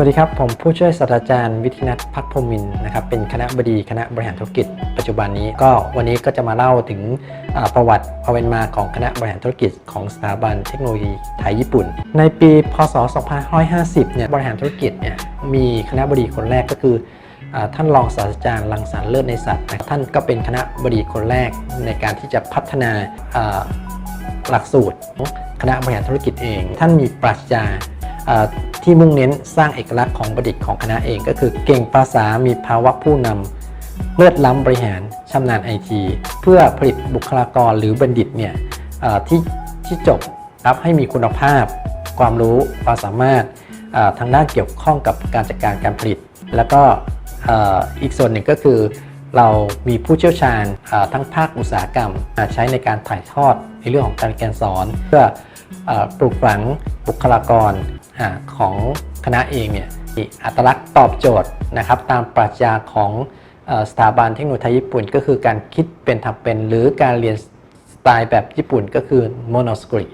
วัสดีครับ ผมผู้ช่วยศาสตราจารย์วิทินัทพัฒพรมมินทร์นะครับเป็นคณะบดีคณะบริหารธุรกิจ ปัจจุบันนี้ก็วันนี้ก็จะมาเล่าถึงประวัติความเป็นมาของคณะบริหารธุรกิจของสถาบันเทคโนโลยีไทยญี่ปุ่น ในปีพศ 2550 เนี่ยบริหารธุรกิจเนี่ยมีคณะบดีคนแรกก็คือท่านรองศาสตราจารย์รังสรรเลิศในสัตว์ท่านก็เป็นคณะบดีคนแรกในการที่จะพัฒนาหลักสูตร คณะบริหารธุรกิจเอง ท่านมีปรัชญา ที่มุ่งเน้นสร้างเอกลักษณ์ของบัณฑิตของคณะเองก็คือเก่งภาษามีภาวะผู้นำเลิศล้ำบริหารชำนาญไอทีเพื่อผลิตบุคลากรหรือบัณฑิตเนี่ยที่ที่จบรับให้มีคุณภาพ ความรู้ความสามารถทางด้านเกี่ยวข้องกับการจัดการการผลิต แล้วก็อีกส่วนหนึ่งก็คือเรามีผู้เชี่ยวชาญทั้งภาคอุตสาหกรรมใช้ในการถ่ายทอดในเรื่องของการเรียนสอน เพื่ออปลูกฝังบุคลากร ของคณะเองเนี่ยมีอัตลักษณ์ตอบโจทย์นะครับตามปรัชญาของสถาบันเทคโนโลยีญี่ปุ่น ก็คือการคิดเป็นทำเป็น หรือการเรียนสไตล์แบบญี่ปุ่นก็คือโมโนสกริ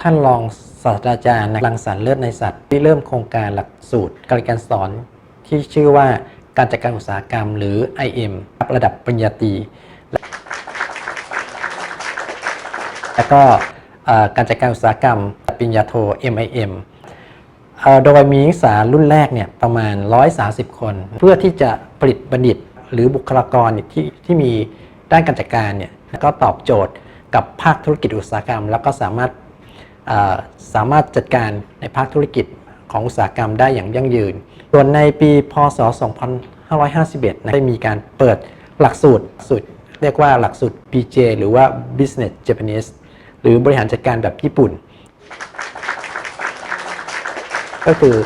ท่านรองศาสตราจารย์รังสรรค์เลิศในสัตว์ที่เริ่มโครงการหลักสูตรการเรียนการสอนที่ชื่อว่าการจัดการอุตสาหกรรมหรือ IM ระดับปริญญาตรีและก็การจัดการอุตสาหกรรมปริญญาโท MIM เอ่อ โดยมีนักศึกษารุ่นแรกเนี่ยประมาณ 130 คน เพื่อที่จะผลิตบัณฑิตหรือบุคลากรที่ที่มีด้านการจัดการเนี่ยก็ตอบโจทย์กับภาคธุรกิจอุตสาหกรรม แล้วก็สามารถสามารถจัดการในภาคธุรกิจของอุตสาหกรรมได้อย่างยั่งยืน ส่วนในปีพศ 2551นะได้มีการเปิดหลักสูตรสูตร เรียกว่าหลักสูตร BJ หรือว่า Business Japanese หรือบริหารจัดการแบบญี่ปุ่น ก็คือ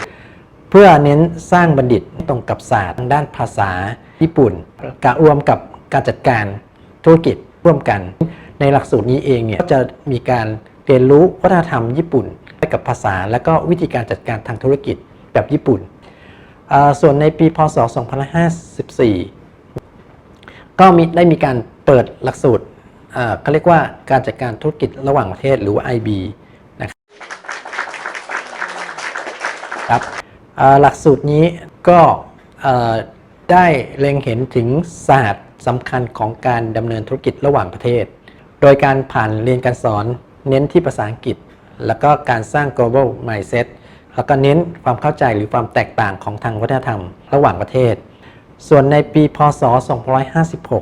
เพื่อเน้นสร้างบัณฑิตตรงกับศาสตร์ทางด้านภาษาญี่ปุ่นกะรวมกับการจัดการธุรกิจร่วมกัน ในหลักสูตรนี้เองเนี่ยก็จะมีการเรียนรู้วัฒนธรรมญี่ปุ่นไปกับภาษาและก็วิธีการจัดการทางธุรกิจแบบญี่ปุ่น ส่วนในปีพศ 2554 ก็มีได้มีการเปิดหลักสูตรเขาเรียกว่าการจัดการธุรกิจระหว่างประเทศหรือว่า IB นะครับ ครับหลักสูตรนี้ก็ได้เล็งเห็นถึงศาสตร์สำคัญของการดำเนินธุรกิจระหว่างประเทศ โดยการผ่านเรียนการสอนเน้นที่ภาษาอังกฤษ แล้วก็การสร้าง global mindset แล้วก็เน้นความเข้าใจหรือความแตกต่างของทางวัฒนธรรมระหว่างประเทศ ส่วนในปี พศ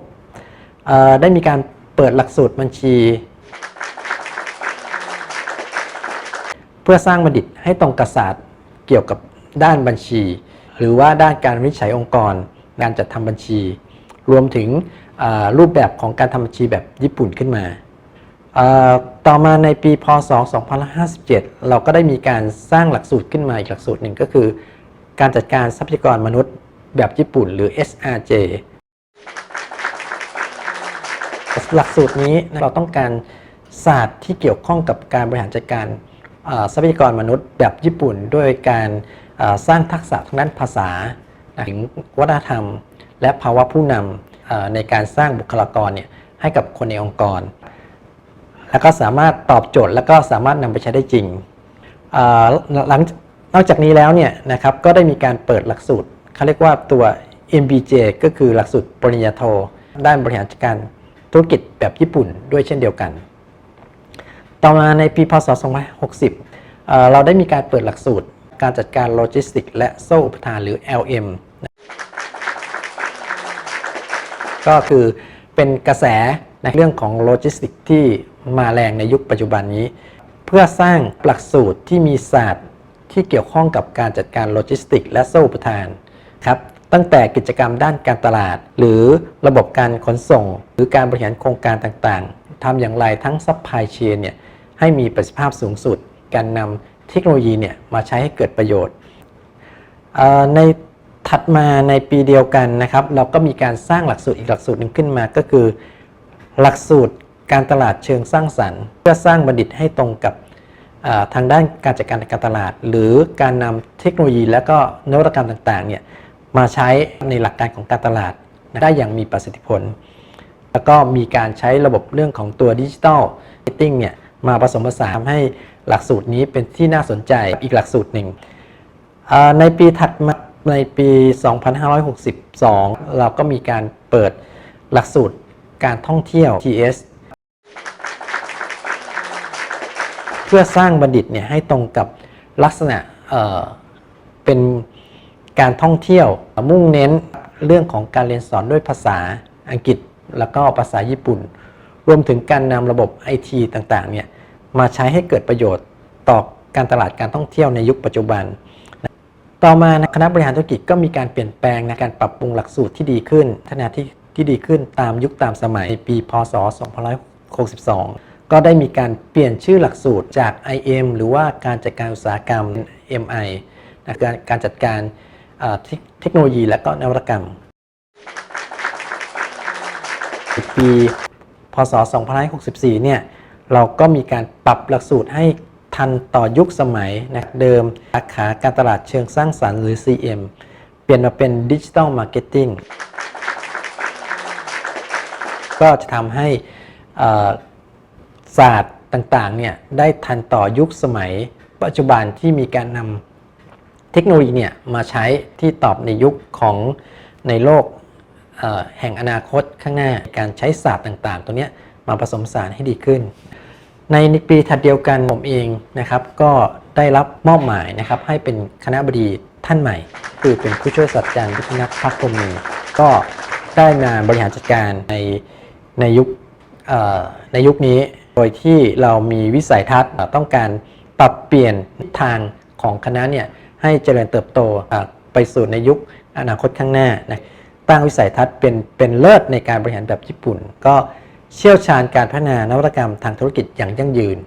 2556 ได้มีการเปิดหลักสูตรบัญชี เพื่อสร้างบัณฑิตให้ตรงกับศาสตร์ เกี่ยวกับด้านบัญชี หรือว่าด้านการวิจัยองค์กร การจัดทำบัญชี รวมถึงรูปแบบของการทำบัญชีแบบญี่ปุ่นขึ้นมา ต่อมาในปีพศ 2557 เราก็ได้มีการสร้างหลักสูตรขึ้นมาอีกหลักสูตรหนึ่งก็คือ การจัดการทรัพยากรมนุษย์แบบญี่ปุ่นหรือ SRJ หลักสูตรนี้เราต้องการศาสตร์ที่เกี่ยวข้องกับการบริหารจัดการ ทรัพยากรมนุษย์แบบญี่ปุ่น ด้วยการสร้างทักษะทางด้านภาษาถึงวัฒนธรรม และภาวะผู้นำในการสร้างบุคลากรเนี่ยให้กับคนในองค์กร แล้วก็สามารถตอบโจทย์ แล้วก็สามารถนำไปใช้ได้จริงหลังนอกจากนี้แล้วเนี่ยนะครับก็ได้มีการเปิดหลักสูตรเขาเรียกว่าตัว MBJ ก็คือหลักสูตรปริญญาโทด้านบริหารจัดการธุรกิจแบบญี่ปุ่นด้วยเช่นเดียวกัน ต่อมาในปีพศ 2560 เราได้มีการเปิดหลักสูตร การจัดการโลจิสติกและโซ่อุปทานหรือ LM ก็คือเป็นกระแสในเรื่องของโลจิสติกที่มาแรงในยุคปัจจุบันนี้ เพื่อสร้างหลักสูตรที่มีศาสตร์ที่เกี่ยวข้องกับการจัดการโลจิสติกและโซ่อุปทานครับตั้งแต่กิจกรรมด้านการตลาด หรือระบบการขนส่ง หรือการบริหารโครงการต่างๆทำอย่างไรทั้งซัพพลายเชนเนี่ย ให้มีประสิทธิภาพสูงสุด การนำเทคโนโลยีเนี่ยมาใช้ให้เกิดประโยชน์ ในถัดมาในปีเดียวกันนะครับเราก็มีการสร้างหลักสูตรอีกหลักสูตรหนึ่งขึ้นมาก็คือ หลักสูตรการตลาดเชิงสร้างสรรค์ เพื่อสร้างบัณฑิตให้ตรงกับทางด้านการจัดการการตลาด หรือการนำเทคโนโลยี และก็นวัตกรรมต่างๆเนี่ยมาใช้ในหลักการของการตลาดได้อย่างมีประสิทธิผล แล้วก็มีการใช้ระบบเรื่องของตัวดิจิ t a ลเก็ตติ้งเนี่ย มาผสมผสานให้หลักสูตรนี้เป็นที่น่าสนใจอีกหลักสูตรหนึ่ง ในปีถัดมาในปี 2562 เราก็มีการเปิดหลักสูตรการท่องเที่ยว TS เพื่อสร้างบัณฑิตเนี่ยให้ตรงกับลักษณะเเป็นการท่องเที่ยวมุ่งเน้นเรื่องของการเรียนสอนด้วยภาษาอังกฤษแล้วก็ภาษาญี่ปุ่น รวมถึงการนำระบบ IT ต่างๆเนี่ยมาใช้ให้เกิดประโยชน์ต่อการตลาดการท่องเที่ยวในยุคปัจจุบัน ต่อมาคณะบริหารธุรกิจก็มีการเปลี่ยนแปลงในการปรับปรุงหลักสูตรที่ดีขึ้นพัฒนาที่ที่ดีขึ้นตามยุคตามสมัยปี พศ 2562 ก็ได้มีการเปลี่ยนชื่อหลักสูตรจาก IM หรือว่าการจัดการอุตสาหกรรม MI นะการการจัดการอ่อเทคเทคโนโลยีและก็นวัตกรรม ปี พศ2564 เนี่ยเราก็มีการปรับหลักสูตรให้ทันต่อยุคสมัยนะเดิมสาขาการตลาดเชิงสร้างสรรค์หรือ CM เปลี่ยนมาเป็นดิจิ t a ลมาร์เก็ตติ้งก็จะทำให้ศาสตร์ต่างๆเนี่ยได้ทันต่อยุคสมัย ปัจจุบันที่มีการนำเทคโนโลยีเนี่ยมาใช้ที่ตอบในยุคของในโลก แห่งอนาคตข้างหน้าการใช้ศาสตร์ต่าง ๆ ตัวนี้มาผสมผสานให้ดีขึ้น ในปีถัดเดียวกันผมเองนะครับ ก็ได้รับมอบหมายนะครับ ให้เป็นคณะบดีท่านใหม่ คือเป็นผู้ช่วยศาสตราจารย์วิทยนัทพักพรมีก็ได้มาบริหารจัดการในในยุคในยุคนี้โดยที่เรามีวิสัยทัศน์ต้องการปรับเปลี่ยนทางของคณะเนี่ยให้เจริญเติบโตไปสู่ในยุคอนาคตข้างหน้านะ ตั้งวิสัยทัศน์เป็นเป็นเลิศในการบริหารแบบญี่ปุ่น ก็เชี่ยวชาญการพัฒนานวัตกรรมทางธุรกิจอย่างยั่งยืน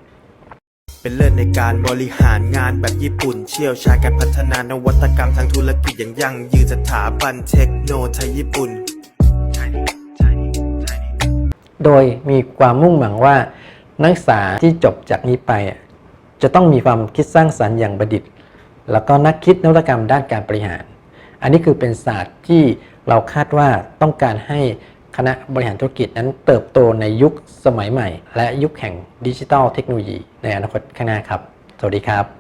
เป็นเลิศในการบริหารงานแบบญี่ปุ่น เชี่ยวชาญการพัฒนานวัตกรรมทางธุรกิจอย่างยั่งยืนสถาบันเทคโนไทยญี่ปุ่น โดยมีความมุ่งหวังว่า นักศึกษาที่จบจากนี้ไปอะจะต้องมีความคิดสร้างสรรค์อย่างประดิษฐ์ แล้วก็นักคิดนวัตกรรมด้านการบริหาร อันนี้คือเป็นศาสตร์ที่ เราคาดว่าต้องการให้คณะบริหารธุรกิจนั้นเติบโตในยุคสมัยใหม่ และยุคแห่งดิจิทัลเทคโนโลยีในอนาคตข้างหน้าครับ สวัสดีครับ